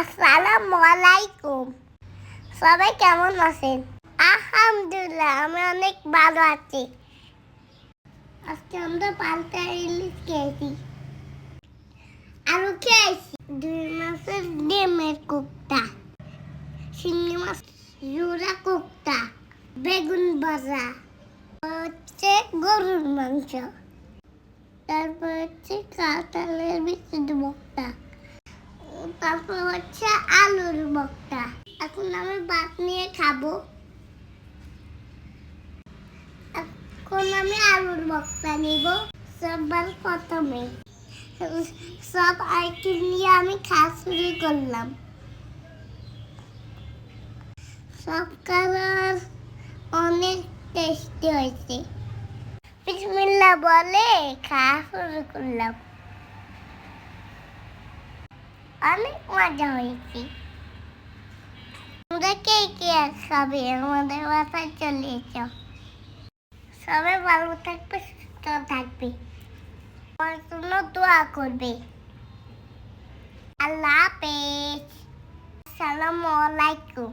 আসসালামু আলাইকুম সবাই কেমন আছেন? আলহামদুলিল্লাহ, আমি অনেক ভালো আছি। আজকে আমরা পাল্টা ইলিশ খেয়েছি। আরও খেয়েছি। দুই মাসের ডিমের কুকটা শিঙি মাছ জুড়া কুকটা বেগুন ভাজা, হচ্ছে গরুর মাংস। তারপর হচ্ছে কাঁঠালের বিস্কুট বক্তা তারপর হচ্ছে আলুর বক্তা এখন আমি ভাত নিয়ে খাব। এখন আমি আলুর বক্তা নিব। সবার প্রথমে। সব আইটেম নিয়ে আমি খাওয়া শুরু করলাম। সব কালার অনেক টেস্টি হয়েছে। বিসমিল্লা বলে খাওয়া শুরু করলাম। অনেক মজা হয়েছে। তোমরা কে কে খাবে আমাদের বাসায় চলে এসো? সবাই ভালো থাকবে, সুস্থ থাকবে। আমার জন্য দোয়া করবে। আল্লাহ হাফেজ। আসসালামু আলাইকুম।